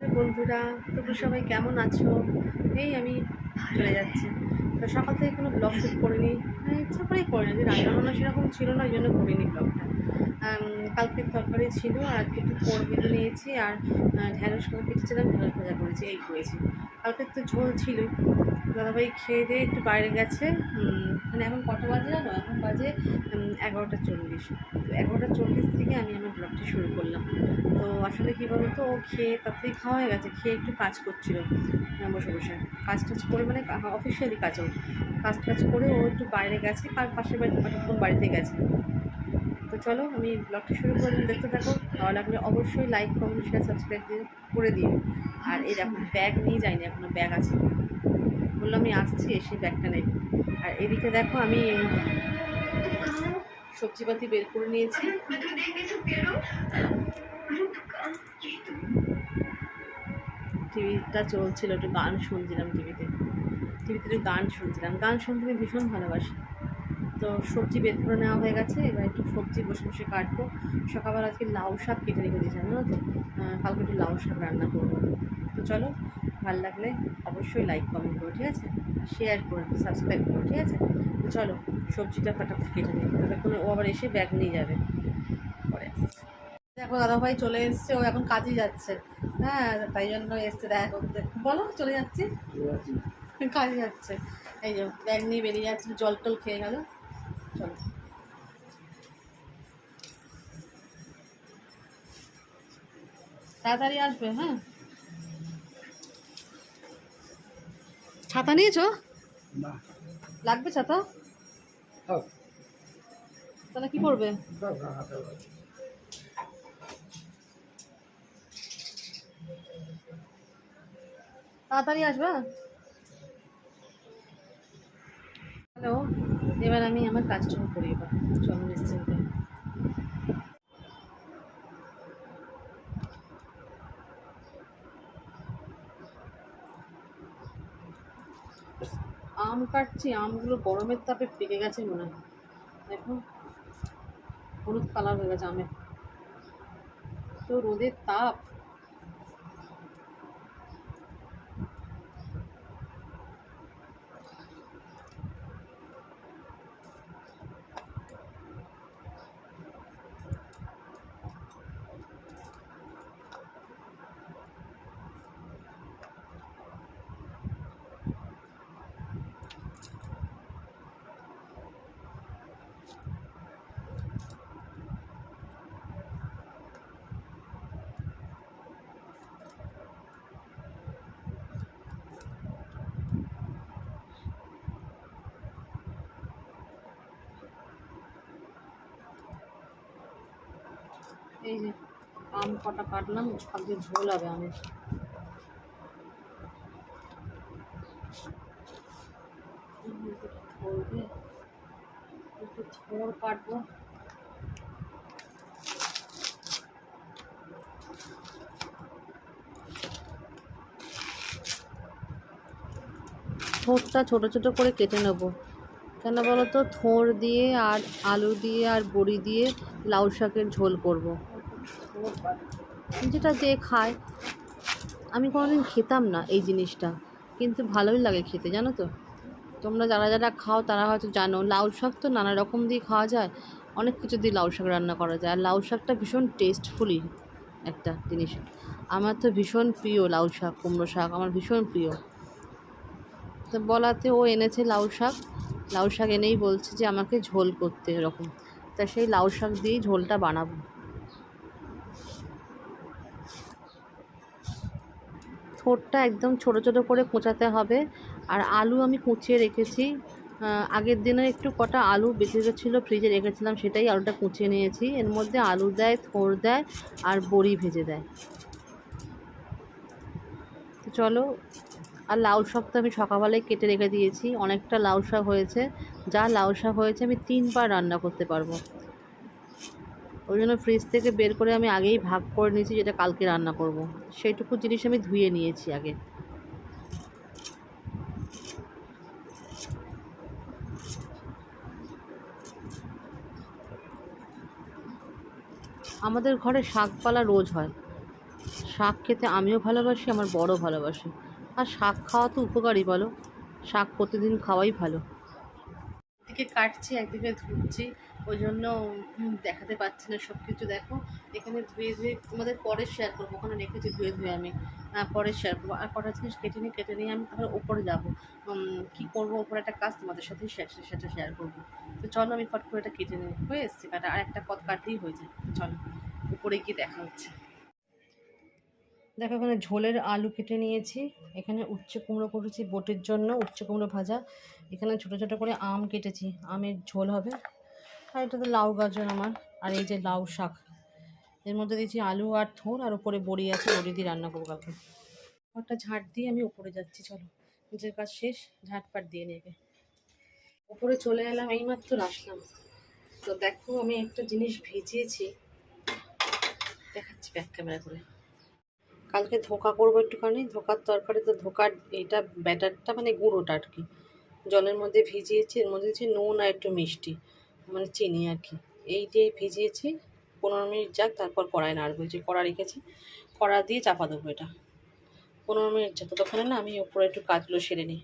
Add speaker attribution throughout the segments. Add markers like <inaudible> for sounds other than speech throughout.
Speaker 1: বন্ধুরা, তোমরা সবাই কেমন আছো? এই আমি চলে যাচ্ছি। তো সকাল থেকে কোনো ব্লগ শ্যুট করিনি। মানে ইচ্ছা করেই করিনি যে রান্না বান্না সেরকম ছিল না ওই জন্য করিনি ব্লগটা কালকের তরকারি ছিল, আর একটু পোড় ভেজে নিয়েছি, আর ঢ্যাঁড়স কেটেছিলাম ঢ্যাঁড়স ভাজা করেছি, এই করেছি। কালকের তো ঝোল ছিলই। দাদাভাই খেয়ে দিয়ে একটু বাইরে গেছে। মানে এখন কটা বাজে জানো? এখন বাজে এগারোটা চল্লিশ। তো এগারোটা চল্লিশ থেকে আমি আমার ব্লগটি শুরু করলাম। তো আসলে কী বলো তো ও খেয়ে তাড়াতাড়ি খাওয়া হয়ে গেছে খেয়ে একটু কাজ করছিল। আহ, বসে বসে। কাজ টাজ করে মানে অফিসিয়ালি কাজ ওর কাজ টাজ করে ও একটু বাইরে গেছে কার পাশের বাড়ি কোন বাড়িতে গেছে। তো চলো আমি ব্লগটি শুরু করে দেখতে থাকো। ভালো লাগলে অবশ্যই লাইক কমেন্ট শেয়ার সাবস্ক্রাইব করে দিও। আর এই দেখো ব্যাগ নিয়ে যাইনি এখনও ব্যাগ আছে। বললাম আমি আসছি, এসে ব্যাগটা নেই আর এদিকে দেখো আমি সবজিপাতি বের করে নিয়েছি। টিভিটা চলছিল, একটু গান শুনছিলাম টিভিতে। টিভিতে একটু গান শুনছিলাম। গান শুনতে আমি ভীষণ ভালোবাসি। তো সবজি বের করে নেওয়া হয়ে গেছে, এবার একটু সবজি বসে বসে কাটবো। সকালবেলা আজকে লাউ শাক কেটে রেখে দিয়েছি জানো তো? কালকে একটু লাউ শাক রান্না করব। তো চলো ভালো লাগলে অবশ্যই লাইক কমেন্ট করো, ঠিক আছে? শেয়ার করো সাবস্ক্রাইব করো, ঠিক আছে? তো চলো, সবজিটা ফাটাফাট কেটে নিই। ততক্ষণে ও আবার এসে ব্যাগ নিয়ে যাবে। পরে। দেখো দাদাভাই চলে এসছে, ও এখন কাজে যাচ্ছে। হ্যাঁ তাই জন্য এসছে, দেখা করতে। বলো, চলে যাচ্ছি? কাজে যাচ্ছে। এই যে ব্যাগ নিয়ে বেরিয়ে যাচ্ছে জল টল খেয়ে গেল। চলো। তাড়াতাড়ি আসবে হ্যাঁ? ছাতা নিয়েছো?
Speaker 2: না
Speaker 1: লাগবে ছাতা?
Speaker 2: থাক
Speaker 1: তাহলে কি করবে? তাড়াতাড়ি আসবে? হ্যালো এবার আমি আমার কাজটা করি এবার। চলো নিশ্চিন্তে। আম কাটছি, আমগুলো গরমের তাপে পেকে গেছে মনে হয়। দেখো, হলুদ কালার হয়ে গেছে আমের। তো রোদের তাপ এই যে আম কটা কাটলাম, কালকে ঝোল হবে আমের একটু থোড় কাটবো। থোড়টা ছোট ছোট করে কেটে নেব। কেন বলো তো? থোড় দিয়ে আর আলু দিয়ে আর বড়ি দিয়ে লাউ শাকের ঝোল করব। যেটা যে খায়। আমি কোনোদিন খেতাম না এই জিনিসটা, কিন্তু ভালোই লাগে খেতে, জানো তো? তোমরা যারা যারা খাও, তারা হয়তো জানো, লাউ শাক তো নানা রকম দিয়ে খাওয়া যায়। অনেক কিছু দিয়ে লাউ শাক রান্না করা যায়। আর লাউ শাকটা ভীষণ টেস্টফুলি একটা জিনিস। আমার তো ভীষণ প্রিয় লাউ শাক, কুমড়ো শাক, আমার ভীষণ প্রিয়। তো বলাতে ও এনেছে লাউ শাক। লাউ শাক এনেই বলছে যে, আমাকে ঝোল করতে এরকম। তা সেই লাউ শাক দিয়েই ঝোলটা বানাবো। থোড়টা একদম ছোট ছোট করে কোঁচাতে হবে। আর আলু আমি কুচিয়ে রেখেছি। আগের দিনে একটু কটা আলু বেঁচে গেছিল, ফ্রিজে রেখেছিলাম সেটাই আলুটা কুচিয়ে নিয়েছি। এর মধ্যে আলু দেয় থোড় দেয় আর বড়ি ভেজে দেয়। তো চলো, আর লাউ শাক তো আমি সকালবেলায় কেটে রেখে দিয়েছি। অনেকটা লাউ শাক হয়েছে। যা লাউ শাক হয়েছে আমি তিনবার রান্না করতে পারব। ওই জন্য ফ্রিজ থেকে বের করে আমি আগেই ভাগ করে নিয়েছি, যেটা কালকে রান্না করব। সেইটুকু জিনিস আমি ধুয়ে নিয়েছি আগে। আমাদের ঘরে শাকপালা রোজ হয়। শাক খেতে আমিও ভালোবাসি, আমার বড় ভালোবাসে। আর শাক খাওয়া তো উপকারী বলো? শাক প্রতিদিন খাওয়াই ভালো। একদিকে কাটছি, একদিকে ধুচ্ছি। ওই জন্য দেখাতে পারছি না সব কিছু দেখো। এখানে ধুয়ে ধুয়ে তোমাদের পরে শেয়ার করব, ওখানে রেখেছি ধুয়ে ধুয়ে আমি। পরে শেয়ার করব। আর কটা জিনিস কেটে নিয়ে কেটে নিয়ে আমি তারপরে ওপরে যাব। কী করব? ওপরে একটা কাজ তোমাদের সাথে সেটা শেয়ার করব। তো চলো আমি ফট করে এটা কেটে নিই, হয়ে এসছে কাটা। আর একটা পথ কাটলেই হয়ে যায়। চলো, উপরে গিয়ে দেখা হচ্ছে। দেখো, এখানে ঝোলের আলু কেটে নিয়েছি। এখানে উচ্ছে কুমড়ো করেছি, বোটের জন্য উচ্ছে কুমড়ো ভাজা। এখানে ছোটো ছোটো করে আম কেটেছি। আমের ঝোল হবে। আর এটা তো লাউ গাজর আমার, আর এই যে লাউ শাক। এর মধ্যে দিয়েছি আলু আর থোর, আর উপরে বড়ি আছে, বড়ি দিয়ে রান্না করব কালকে। একটা ঝাঁট দিয়ে আমি উপরে যাচ্ছি, চলো। নিজের কাজ শেষ ঝাঁটপাট দিয়ে নেবে উপরে চলে এলাম, এইমাত্র আসলাম। তো দেখো, আমি একটা জিনিস ভেজিয়েছি। দেখাচ্ছি ব্যাক ক্যামেরা করে। কালকে ধোকা করব একটুখানি। ধোকার তরকারি তো ধোকার এটা ব্যাটারটা মানে গুঁড়োটা আর কি। জলের মধ্যে ভিজিয়েছি, এর মধ্যে দিয়েছি নুন আর একটু মিষ্টি। মানে চিনি আর কি। এই দিয়ে ভিজিয়েছি, পনেরো মিনিট যাক, তারপর কড়াই নাড়বো। যে কড়া রেখেছি, কড়া দিয়ে চাপা দেবো এটা। পনেরো মিনিট যাক ততক্ষণে না আমি উপরে একটু কাজগুলো সেরে নিই।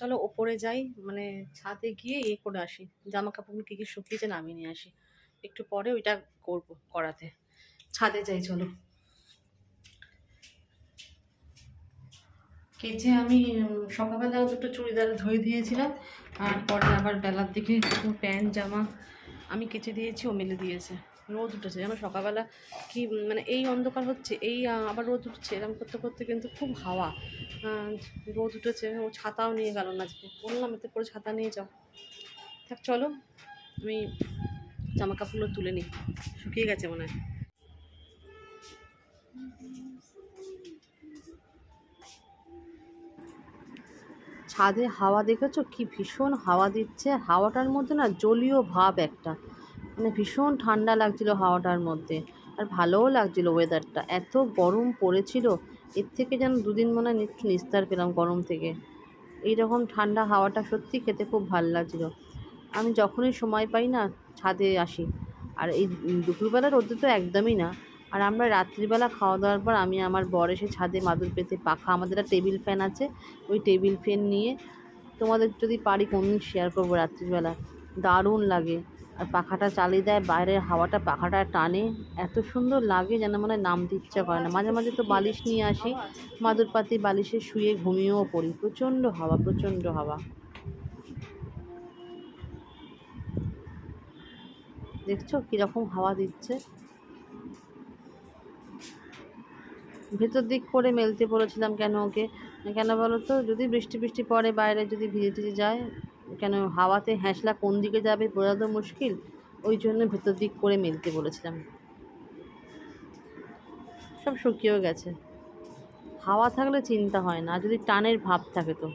Speaker 1: চলো ওপরে যাই মানে ছাদে গিয়ে ইয়ে করে আসি। জামা কাপড় কী কী শুকিয়েছে নামিয়ে নিয়ে আসি। একটু পরে ওইটা করব করাতে ছাদে যাই, চলো। কেচে আমি সকালবেলা দুটো চুড়িদার ধুয়ে দিয়েছিলাম, আর পরে আবার বেলার দিকে প্যান্ট, জামা আমি কেচে দিয়েছি, ও মেলে দিয়েছে। রোদ উঠেছে যেন সকালবেলা কি মানে এই অন্ধকার হচ্ছে, এই আবার রোদ উঠছে, এরকম করতে করতে কিন্তু খুব হাওয়া। রোদ উঠেছে, ও ছাতাও নিয়ে গেল না আজকে। বললাম, এতে করে ছাতা নিয়ে যাও। থাক, চলো, আমি জামা কাপড়গুলো তুলে নিই। শুকিয়ে গেছে মনে হয়। ছাদে হাওয়া দেখেছ? কি ভীষণ হাওয়া দিচ্ছে। হাওয়াটার মধ্যে না জলীয় ভাব একটা। মানে ভীষণ ঠান্ডা লাগছিল হাওয়াটার মধ্যে। আর ভালোও লাগছিল ওয়েদারটা এত গরম পড়েছিল। এর থেকে যেন দুদিন মনে হয় একটু নিস্তার পেলাম গরম থেকে। এই রকম ঠান্ডা হাওয়াটা সত্যি খেতে খুব ভালো লাগছিল। আমি যখনই সময় পাই না, ছাদে আসি। আর এই দুপুরবেলা রোদে তো একদমই না। আর আমরা রাত্রিবেলা খাওয়া দাওয়ার পর আমি আমার বর এসে ছাদে মাদুর পেতে পাখা, আমাদের একটা টেবিল ফ্যান আছে, ওই টেবিল ফ্যান নিয়ে তোমাদের যদি পারি কোনদিন শেয়ার করব রাত্রিবেলা। দারুণ লাগে। আর পাখাটা চালিয়ে দেয়, বাইরের হাওয়াটা পাখাটা টানে, এত সুন্দর লাগে যেন মনে হয় নামতে ইচ্ছা করে না। মাঝে মাঝে তো বালিশ নিয়ে আসি, মাদুর পাতি বালিশে শুয়ে ঘুমিয়েও পড়ি। প্রচণ্ড হাওয়া প্রচণ্ড হাওয়া। দেখছ কীরকম হাওয়া দিচ্ছে? ভেতর দিক করে মেলতে বলেছিলাম কেন ওকে? কেন বলো তো? যদি বৃষ্টি বৃষ্টি পড়ে, বাইরে যদি ভিজে টিজে যায়, কেন হাওয়াতে হ্যাঁসলা কোন দিকে যাবে বোঝা তো মুশকিল? ওই জন্য ভেতর দিক করে মেলতে বলেছিলাম। সব শুকিয়েও গেছে। হাওয়া থাকলে চিন্তা হয় না, যদি টানের ভাব থাকে তো।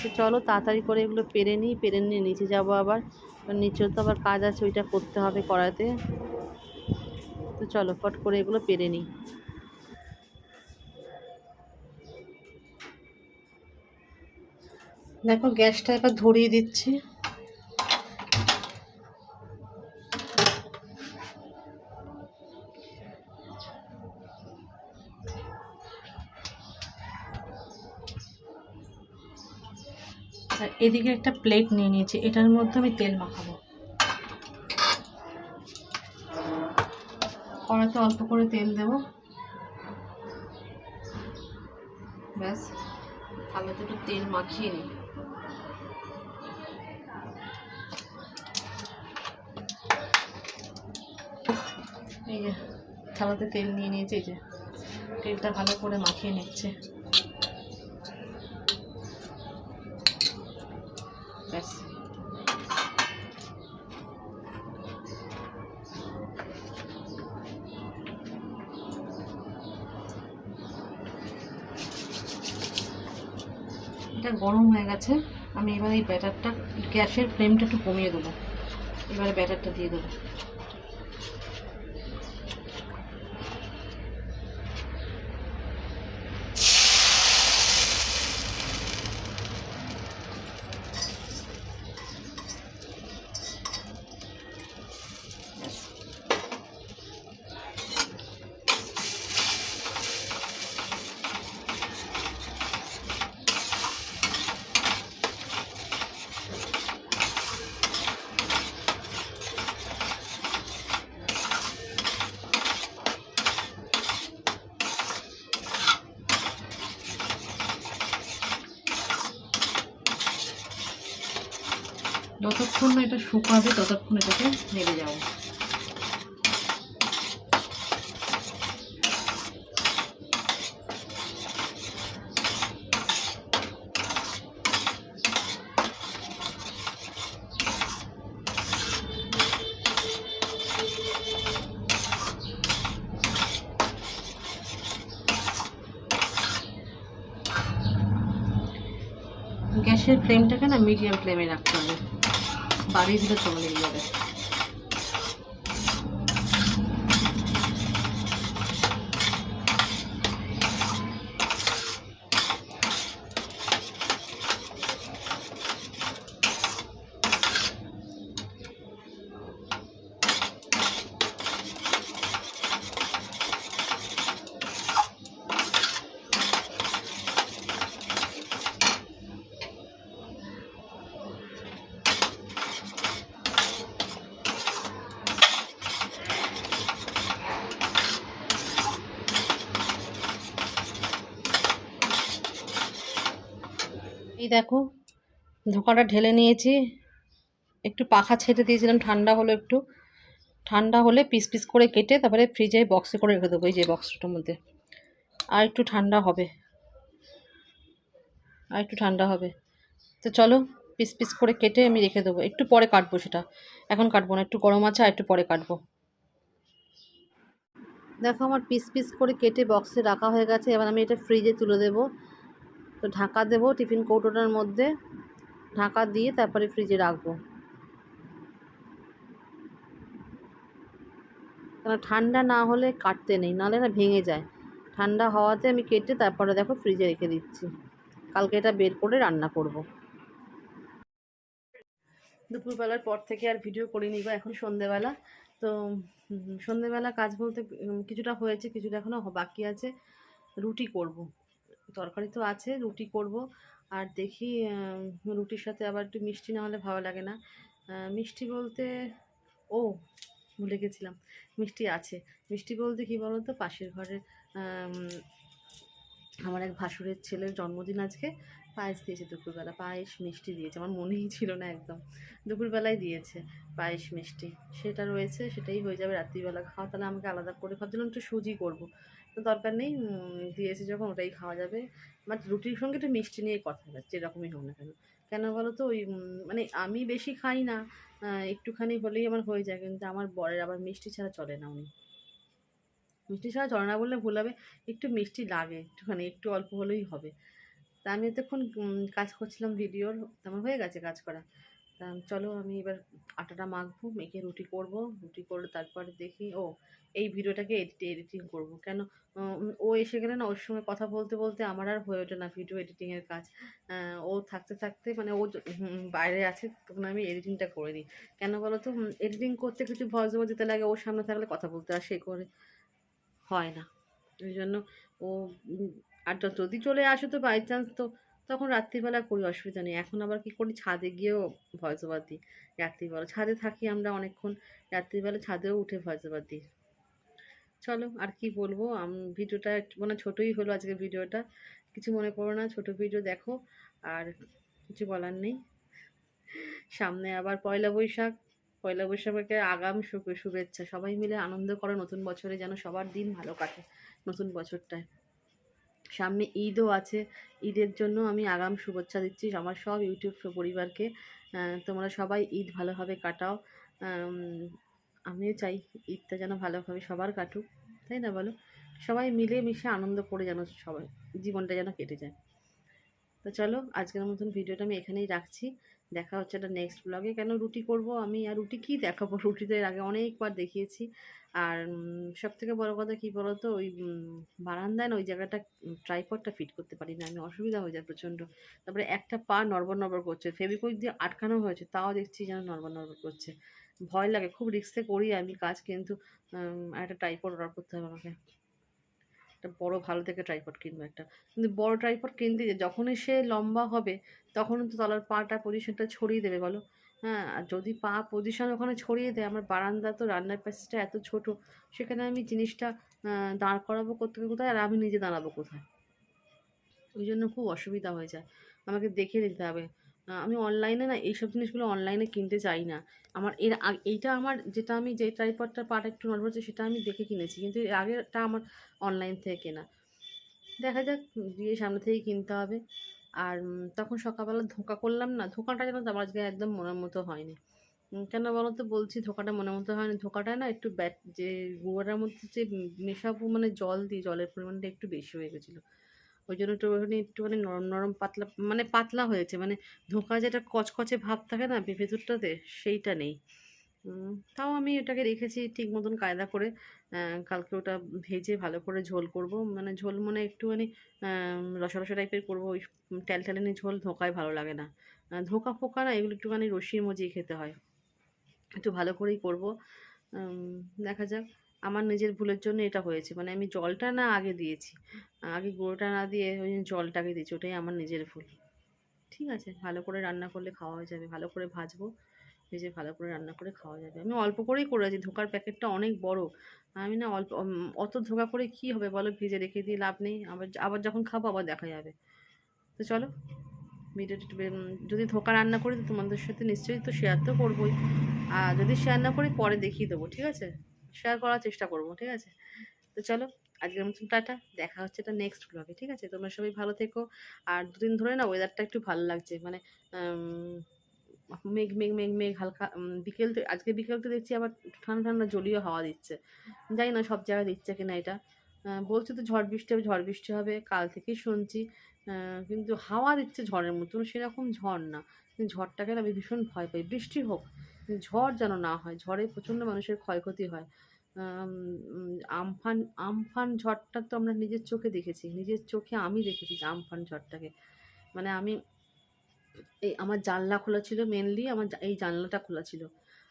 Speaker 1: তো চলো তাড়াতাড়ি করে এগুলো পেরে নিই, পেরে নিয়ে নিচে যাব আবার। নিচেও তো আবার কাজ আছে, ওইটা করতে হবে করাতে তো চলো, ফট করে এগুলো পেরে নিই। দেখো, গ্যাসটা এবার ধরিয়ে দিচ্ছি। এদিকে একটা প্লেট নিয়ে নিয়েছি, এটার মধ্যে আমি তেল মাখাবো। কড়াতে অল্প করে তেল দেব। ব্যাস থালাতে একটু তেল মাখিয়ে নিই। এই যে, থালাতে তেল নিয়ে নিয়েছে, এই যে, তেলটা ভালো করে মাখিয়ে নিচ্ছে। গরম হয়ে গেছে, আমি এবার এই ব্যাটারটা, গ্যাসের ফ্লেমটা একটু কমিয়ে দেবো। এবারে ব্যাটারটা দিয়ে দেবো। যতক্ষণ না এটা শুকাবে, ততক্ষণ এটাকে নেড়ে যাব। গ্যাসের ফ্লেমটাকে না মিডিয়াম ফ্লেমে রাখতে হবে। বাড়িয়ে দিলে চলে লেগে দেখো, ধোকাটা ঢেলে নিয়েছি। একটু পাখা ছেড়ে দিয়েছিলাম, ঠান্ডা হলো একটু। ঠান্ডা হলে পিস পিস করে কেটে তারপরে ফ্রিজে বক্সে করে রেখে দেবো, এই যে বক্সটার মধ্যে। আর একটু ঠান্ডা হবে। আর একটু ঠান্ডা হবে। তো চলো, পিস পিস করে কেটে আমি রেখে দেবো। একটু পরে কাটবো সেটা। এখন কাটবো না, একটু গরম আছে আর একটু পরে কাটবো। দেখো, আমার পিস পিস করে কেটে বক্সে রাখা হয়ে গেছে। এবার আমি এটা ফ্রিজে তুলে দেবো। তো ঢাকা দেবো টিফিন কৌটোটার মধ্যে। ঢাকা দিয়ে তারপরে ফ্রিজে রাখব। কেন ঠান্ডা না হলে কাটতে নেই, নাহলে না ভেঙে যায়। ঠান্ডা হওয়াতে আমি কেটে তারপরে দেখো ফ্রিজে রেখে দিচ্ছি। কালকে এটা বের করে রান্না করব। দুপুরবেলার পর থেকে আর ভিডিও করিনি বা এখন সন্ধেবেলা। তো সন্ধেবেলা কাজ বলতে কিছুটা হয়েছে, কিছুটা এখনও বাকি আছে। রুটি করব। তরকারি তো আছে রুটি করব। আর দেখি রুটির সাথে আবার একটু মিষ্টি না হলে ভালো লাগে না। মিষ্টি বলতে ও ভুলে গেছিলাম। মিষ্টি আছে। মিষ্টি বলতে কি বলো তো পাশের আম, আমার এক ভাসুরের ছেলের জন্মদিন আজকে। পায়েস দিয়েছে দুপুরবেলা। পায়েস মিষ্টি দিয়েছে। আমার মনেই ছিল না একদম। দুপুরবেলায় দিয়েছে পায়েস মিষ্টি। সেটা রয়েছে সেটাই হয়ে যাবে রাত্রিবেলা খাওয়া। তাহলে আমাকে আলাদা করে ভাবছিলাম একটু সুজি করব। তো দরকার নেই দিয়েছে যখন ওটাই খাওয়া যাবে। বাট রুটির সঙ্গে একটু মিষ্টি নিয়ে কথা যাচ্ছে যেরকমই হোক না কেন। কেন বলো তো, ওই মানে আমি বেশি খাই না একটুখানি হলেই আমার হয়ে যায়। কিন্তু আমার বরের আবার মিষ্টি ছাড়া চলে না উনি। মিষ্টি ছাড়া চলে না বললে ভুল হবে, একটু মিষ্টি লাগে, একটুখানি, একটু অল্প হলেই হবে। তা আমি এতক্ষণ কাজ করছিলাম ভিডিওর, আমার হয়ে গেছে কাজ করা। তা চলো আমি এবার আটাটা মাখবো, মেখে রুটি করব। রুটি করে তারপরে দেখি, ও, এই ভিডিওটাকে এডিট এডিটিং করব। কেন ও এসে গেলে না, ওর সঙ্গে কথা বলতে বলতে আমার আর হয়ে ওঠে না ভিডিও এডিটিংয়ের কাজ। ও থাকতে থাকতে মানে ও বাইরে আছে, তখন আমি এডিটিংটা করে দিই। কেন বলো তো এডিটিং করতে কিছু ভয়েস ওভার দিতে লাগে, ওর সামনে থাকলে কথা বলতে আর সে করে হয় না। ওই জন্য ও আর যদি চলে আসে তো বাই চান্স তো তখন রাত্রিবেলা করি, অসুবিধা নেই। এখন আবার কি করি? ছাদে গিয়েও ভয়েস ওভার দিই রাত্রিবেলা। ছাদে থাকি আমরা অনেকক্ষণ, রাত্রিবেলা ছাদেও উঠে ভয়েস ওভার দিই। চলো, আর কি বলব? ভিডিওটা মানে ছোটোই হলো আজকে ভিডিওটা। কিছু মনে করো না, ছোটো ভিডিও দেখো, আর কিছু বলার নেই। সামনে আবার পয়লা বৈশাখ। পয়লা বৈশাখকে আগাম শুভেচ্ছা। সবাই মিলে আনন্দ করো, নতুন বছরে যেন সবার দিন ভালো কাটে, নতুন বছরটায়। সামনে ঈদও আছে। ঈদের জন্য আমি আগাম শুভেচ্ছা দিচ্ছি আমার সব ইউটিউব পরিবারকে। তোমরা সবাই ঈদ ভালোভাবে কাটাও। আমিও চাই ঈদটা যেন ভালোভাবে সবার কাটুক। তাই না বলো? সবাই মিলে মিশে আনন্দ করে যেন সবাই জীবনটা যেন কেটে যায়। তো চলো, আজকের মতন ভিডিওটা আমি এখানেই রাখছি। দেখা হচ্ছে একটা নেক্সট ব্লগে কেন রুটি করব আমি? আর রুটি কী দেখাবো? <laughs> রুটি তো এর আগে অনেকবার দেখিয়েছি। আর সব থেকে বড়ো কথা কী বলো তো ওই বারান্দায় ওই জায়গাটা ট্রাইপডটা ফিট করতে পারি না। আমি অসুবিধা হয়ে যায় প্রচণ্ড। তারপরে একটা পা নড়বড় নড়বড় করছে। ফেবিকুইক দিয়ে আটকানো হয়েছে। তাও দেখছি যেন নড়বড় নড়বড় করছে। ভয় লাগে। খুব রিস্কে করি আমি কাজ কিন্তু একটা ট্রাইপড অর্ডার করতে হবে আমাকে। একটা বড় ভালো থেকে ট্রাইপড কিনবো একটা। কিন্তু বড় ট্রাইপড কিনতে যে যখনই সে লম্বা হবে তখন তো তলার পাটা পজিশনটা ছড়িয়ে দেবে বলো। হ্যাঁ আর যদি পা পজিশন ওখানে ছড়িয়ে দেয়, আমার বারান্দা তো রান্নার প্যাসেজটা এত ছোট, সেখানে আমি জিনিসটা দাঁড় করাবো কোথায় কোথায়, আর আমি নিজে দাঁড়াবো কোথায়? ওই জন্য খুব অসুবিধা হয়ে যায়। আমাকে দেখে নিতে হবে। আমি অনলাইনে না এইসব জিনিসগুলো অনলাইনে কিনতে চাই না। আমার এর এইটা আমার যেটা আমি যে ট্রাইপডটার পাটা একটু নড়বড় হচ্ছে সেটা আমি দেখে কিনেছি। কিন্তু এর আগেরটা আমার অনলাইন থেকে কেনা। দেখা যাক, গিয়ে সামনে থেকেই কিনতে হবে। আর তখন সকালবেলা ধোঁকা করলাম না। ধোঁকাটা যেন আমার আজকে একদম মনের মতো হয়নি। কেন বলো তো বলছি, ধোঁকাটা মনের মতো হয়নি। ধোঁকাটা না একটু ব্যাট, যে গুঁড়োটার মধ্যে যে মেশাবো মানে জল দিই জলের পরিমাণটা একটু বেশি হয়ে গেছিল। ওই জন্য একটুখানি একটুখানি নরম নরম পাতলা মানে পাতলা হয়েছে। মানে ধোঁকা যেটা কচকচে ভাব থাকে না ভেতরটাতে, সেইটা নেই। তাও আমি এটাকে রেখেছি ঠিক মতন কায়দা করে। কালকে ওটা ভেজে ভালো করে ঝোল করব। মানে ঝোল মানে একটুখানি রসা রসা টাইপের করব। ওই ট্যালট্যালানি ঝোল ধোকায় ভালো লাগে না। ধোকা ফোকা না, এগুলো একটুখানি রসিয়ে মজিয়ে খেতে হয়। একটু ভালো করেই করব। দেখা যাক। আমার নিজের ভুলের জন্য এটা হয়েছে। মানে আমি জলটা না আগে দিয়েছি। আগে গুঁড়োটা না দিয়ে ওই জলটাকে দিয়েছি, ওটাই আমার নিজের ভুল। ঠিক আছে, ভালো করে রান্না করলে খাওয়া যাবে। ভালো করে ভাজবো, ভেজে ভালো করে রান্না করে খাওয়া যাবে। আমি অল্প করেই করেছি ধোকার প্যাকেটটা অনেক বড়। আমি না অল্প অত ধোকা করে কি হবে বলো? ভেজে রেখে দিয়ে লাভ নেই। আবার আবার যখন খাব আবার দেখা যাবে। তো চলো, ভিডিওটা যদি ধোকা রান্না করি তো তোমাদের সাথে নিশ্চয়ই তো শেয়ার তো করবোই। আর যদি শেয়ার না করি পরে দেখিয়ে দেবো, ঠিক আছে? শেয়ার করার চেষ্টা করব, ঠিক আছে? তো চলো, আজকের মতন টাটা, দেখা হচ্ছে এটা নেক্সট ব্লগে ঠিক আছে? তোমরা সবাই ভালো থেকো, আর দুদিন ধরে না ওয়েদারটা একটু ভালো লাগছে মানে মেঘ মেঘ মেঘ মেঘ, হালকা বিকেল তো, আজকে বিকেল তো দেখছি আবার ঠান্ডা ঠান্ডা, জলীয় হাওয়া দিচ্ছে। জানি না সব জায়গায় দিচ্ছে কিনা এটা। বলছে তো ঝড় বৃষ্টি হবে, ঝড় বৃষ্টি হবে, কাল থেকেই শুনছি। কিন্তু হাওয়া দিচ্ছে ঝড়ের মতন, সেরকম ঝড় না। ঝড়টাকে আমি ভীষণ ভয় পাই। বৃষ্টি হোক ঝড় যেন না হয়, ঝড়ে প্রচণ্ড মানুষের ক্ষয়ক্ষতি হয়। আমফান আমফান ঝড়টা তো আমরা নিজের চোখে দেখেছি, নিজের চোখে আমি দেখেছি আমফান ঝড়টাকে। মানে আমি এই আমার জানলা খোলা ছিল মেনলি আমার এই জানলাটা খোলা ছিল।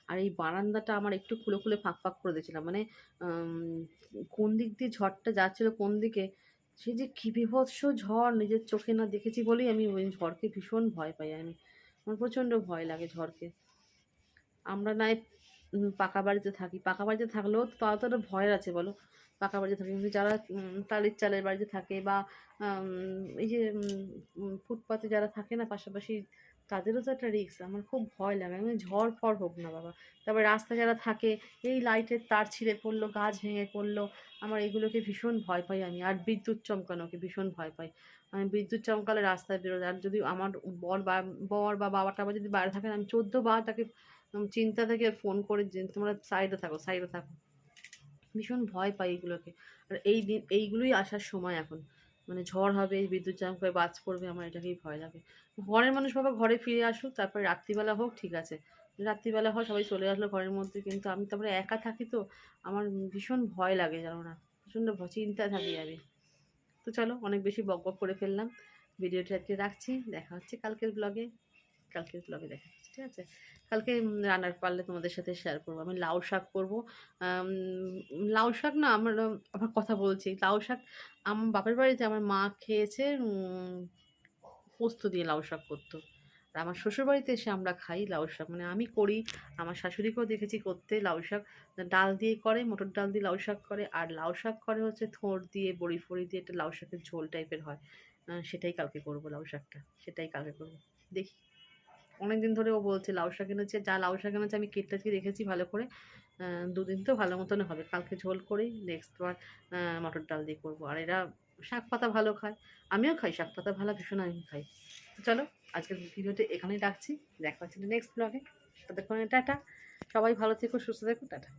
Speaker 1: আর এই বারান্দাটা আমার একটু খুলে খুলে ফাঁক ফাঁক করে দিয়েছিলাম। মানে কোন দিক দিয়ে ঝড়টা যাচ্ছিল, কোন দিকে, সে যে কী বিভৎস ঝড় নিজের চোখে না দেখেছি বলেই আমি ওই ঝড়কে ভীষণ ভয় পাই। আমি, আমার প্রচণ্ড ভয় লাগে ঝড়কে। আমরা নাই পাকা বাড়িতে থাকি। পাকা বাড়িতে থাকলেও তো তাও তো একটা ভয় আছে বলো। পাকা বাড়িতে থাকে। কিন্তু যারা টালির চালের বাড়িতে থাকে বা এই যে ফুটপাতে যারা থাকে না পাশাপাশি, তাদেরও তো একটা রিস্ক আমার খুব ভয় লাগে। আমি ঝড় ফড় হোক না বাবা। তারপরে রাস্তায় যারা থাকে, এই লাইটের তার ছিঁড়ে পড়ল, গাছ ভেঙে পড়ল, আমার এগুলোকে ভীষণ ভয় পাই আমি। আর বিদ্যুৎ চমকানোকে ভীষণ ভয় পাই। আমি বিদ্যুৎ চমকালে রাস্তায় বেরোলে আর যদি আমার বর বা বর বা বাবা টাবা যদি বাইরে থাকেন আমি চোদ্দ বার তাকে চিন্তা থেকে ফোন করে যে তোমরা সাইডে থাকো সাইডে থাকো। ভীষণ ভয় পাই এগুলোকে। আর এই দিন, এইগুলোই আসার সময় এখন। মানে ঝড় হবে, বিদ্যুৎ চমকায় বাজ পড়বে, আমার এটাকেই ভয় লাগে। ঘরের মানুষ বাবা ঘরে ফিরে আসুক, তারপরে রাত্রিবেলা হোক, ঠিক আছে। রাত্রিবেলা হয় সবাই চলে আসলো ঘরের মধ্যে, কিন্তু আমি তারপরে একা থাকি তো, আমার ভীষণ ভয় লাগে, জানো না। প্রচণ্ড চিন্তায় থাকি আমি। তো চলো, অনেক বেশি বক বক করে ফেললাম। ভিডিওটি আজকে রাখছি। দেখা হচ্ছে কালকের ব্লগে কালকের ব্লগে দেখা ঠিক আছে? কালকে রান্নার পারলে তোমাদের সাথে শেয়ার করব। আমি লাউ শাক করব। লাউ শাক না আমার আমার কথা বলছি। লাউ শাক আমার বাপের বাড়িতে আমার মা খেয়েছে পোস্ত দিয়ে লাউ শাক করতো। আর আমার শ্বশুর বাড়িতে এসে আমরা খাই লাউ শাক। মানে আমি করি, আমার শাশুড়িকেও দেখেছি করতে লাউ শাক। ডাল দিয়ে করে, মটর ডাল দিয়ে লাউ শাক করে। আর লাউ শাক করে হচ্ছে থোড় দিয়ে, বড়ি ফড়ি দিয়ে একটা লাউ শাকের ঝোল টাইপের হয়। সেটাই কালকে করব লাউ শাকটা। সেটাই কালকে করব। দেখি। অনেক দিন ধরে ও বলছে, লাউ শাক এনেছে, যা লাউ শাক এনেছে, আমি কেটে টেটে রেখেছি ভালো করে। দুদিন তো ভালো মতন হবে, কালকে ঝোল করেই নেক্সট বার মটর ডাল দিয়ে করব। আর এরা শাক পাতা ভালো খায়, আমিও খাই, শাক পাতা ভালো, ভীষণ আমি খাই। চলো, আজকের ভিডিওটা এখানেই রাখছি, দেখা হচ্ছে নেক্সট ব্লগে ততক্ষণে টাটা, সবাই ভালো থেকো, সুস্থ থেকো, টাটা।